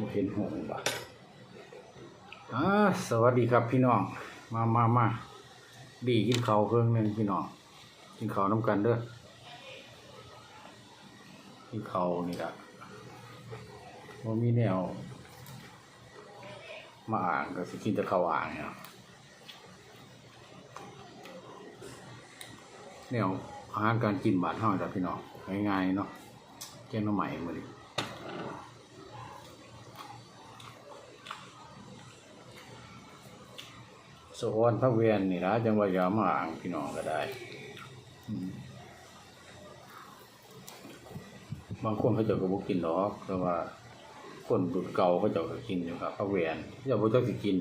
บ่เห็นหงบ่อ่าสวัสดีครับพี่น้อง มามามาดีกินเขาเครื่องหนึงพี่น้อง กินเขาน้ำกันเด้อกินเขานี่ละบ่ามีแนว มาอ่างก็สิกินแต่ข้าวอ่างเนี่ยแนวอาหารการกินบ้านเฮาจ้ะพี่น้องง่ายๆเนาะแกงหน่อไม้มื้อนี้ สวรรค์พระเวียนนี่นะจังว่ายามอ่างพี่น้องก็ได้ บางคนเขาจะก็บ่กินหรอกแต่ว่า คนรุ่นเก่าเขาจะก็กินอยู่ครับพระเวียนเจ้าบ่เจ้าสิกิน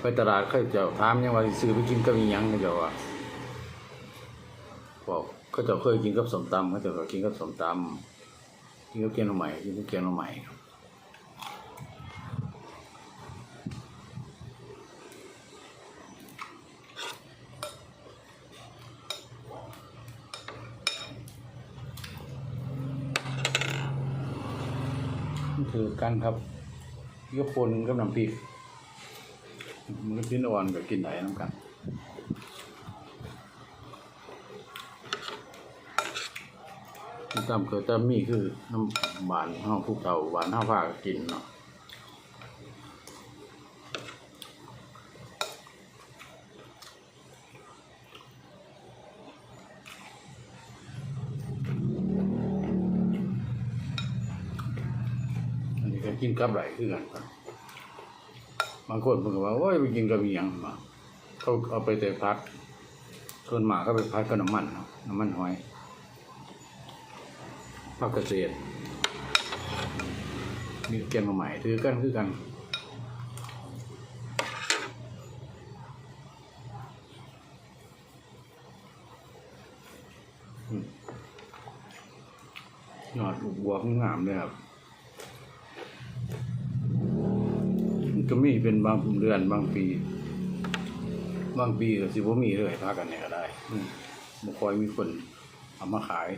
ไปตลาดเขาจะถามยังว่าซื้อไปกินกับอียังเขาจ้าว่าบอกเขาจะเคยกินกับสมตำเขาจะก็กินกับสมตำกินกับแกงหน่อไม้กินกับแกงหน่อไม้ คือกันครับยกคนกับน้ำพริกมันกินอ่อนกับกินไหนน้ำกันตามเกิดตามมีคือน้ำหวานห้าภูเขาหวานห้าผ้าก็กินเนาะ อันนี้ก็กินกับไหลคือกันครับบางคนเพิ่นก็ว่าโอ้ยไปกินกับอีหยังมาเขาเอาไปแต่พัดส่วนหมาก็ไปพัดกับน้ำมันน้ำมันหอยผักเกษตรมีเกียนมาใหม่ถือกันคือกันยอดบวกงามเลยครับ มัน ก็มีเป็นบางเดือนบางปี บางปีก็สิบ่มีเลยพากันเนี่ยก็ได้อืมบ่ค่อยมีคนเอามาขาย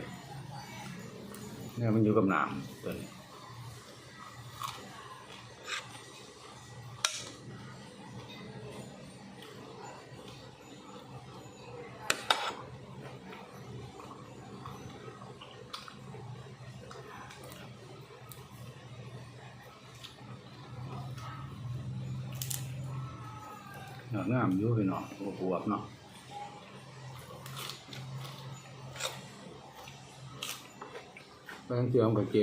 เนี่ยมันอยู่กับน้ำตัวนี้ ยอดงามอยู่พี่น้องบวบๆเนาะแป้งเจียวกับเจ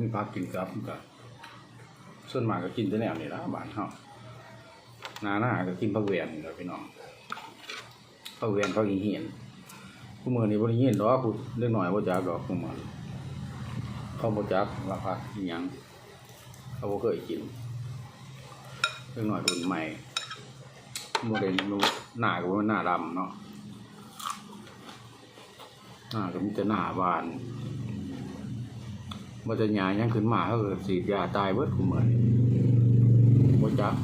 มีพักกินกับมันก็ส่วนมากก็กินแต่แนวนี่ละบ้านเฮานาหน้าก็กินผักเวียนนี่แหละพี่น้องผักเวียนผักอีเหียนผู้มือนี่บ่ได้ยินดอกผู้เล็กน้อยบ่จักดอกผู้มือเขาบ่จักว่าผักอีหยังเขาบ่เคยกินเล็กน้อยรุ่นใหม่บ่ได้รู้หน้าก็บ่แม่นหน้าดำเนาะหน้าก็มีแต่หน้าบาน มันจะหยายังขึ้นมาเขาก็สีดยาตายเบิดกูเหมือนบ่จัก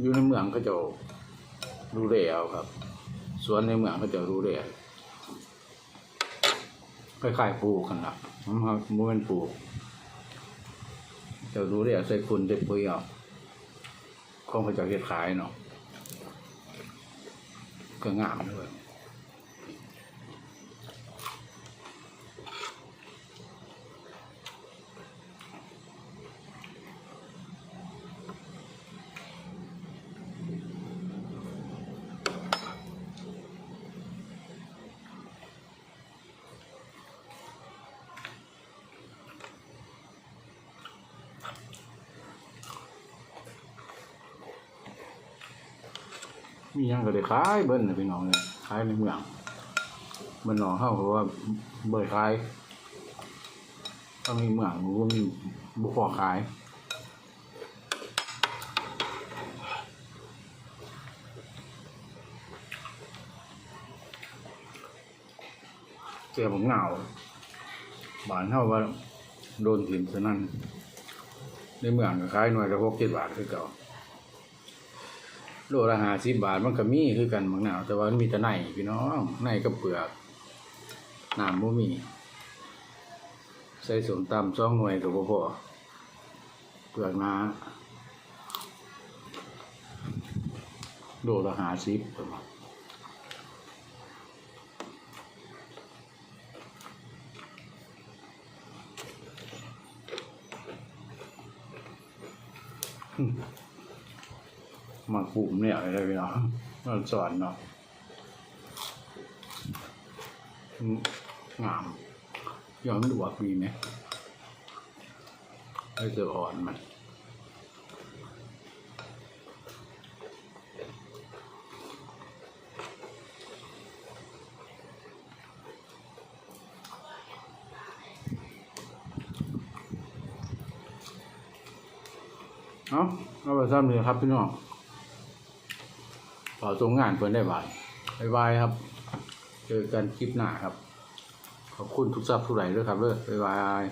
อยู่ในเมืองก็จะรู้เรีเอาครับ สวนในเมืองก็จะรู้เรียคล้ายๆปลูกกันละมันมันเป็นปลูกจะรู้เรียใส่คุณใส่ปุ๋ยเอาคงเขาจะเฮ็ดขายเนาะ ก็งา มียังก็ได้ขายเบิ้ลนะพี่น้องเลยขายในเมืองมันหนองเข้าเพราะว่าเบิดขายถ้ามีเมืองก็มีบุพอขายเจอผมเหงาบานเท่าว่าโดนถิ่มซะนั่นในเมืองก็ขายหน่วยละหกเจ็ดบาทคือเก่า โลละห้าสิบบาทมันก็มีคือกันบางหนาวแต่ว่ามันมีแต่ในพี่น้องในกับเปลือกน้ำบ่มี ใส่สมตำสองหน่วยกับบ่อเปลือกหนาโลละห้าสิบประมาณม มาปุ่มเนี่ยอะไรพี่น้องมันสอนเนาะงามย้อนดูว่ามีไหมให้จออ่อนมันเอาเอาไปซ้ำเลยครับพี่น้อง ขอส่งงานเพื่อนได้บ่ายบายบายครับ เจอกันคลิปหน้าครับ ขอบคุณทุกซับทุกไหลด้วยครับเด้อบ๊ายบาย